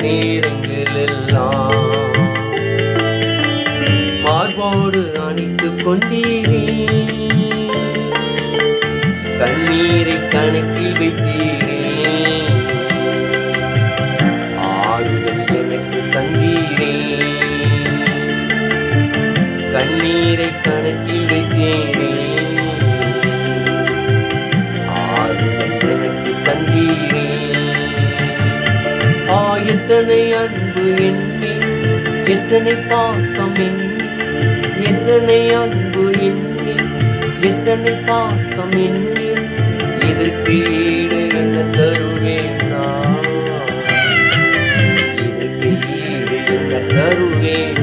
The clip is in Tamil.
நேரங்களெல்லாம் மார்போடு அணைத்துக் கொண்டீரே. கண்ணீரை கணக்கில் வைத்தீரே. ஆறுதல் எனக்கு தந்தீரே. கண்ணீரை கணக்கில் எத்தனை அன்பு எண்ணி எத்தனை பாசம் எண்ணி எத்தனை அன்பு எண்ணி எத்தனை பாசம் எண்ணி இதற்கு ஈடு என்ன தருவேன் நான் இதற்கு என்ன தருவேன்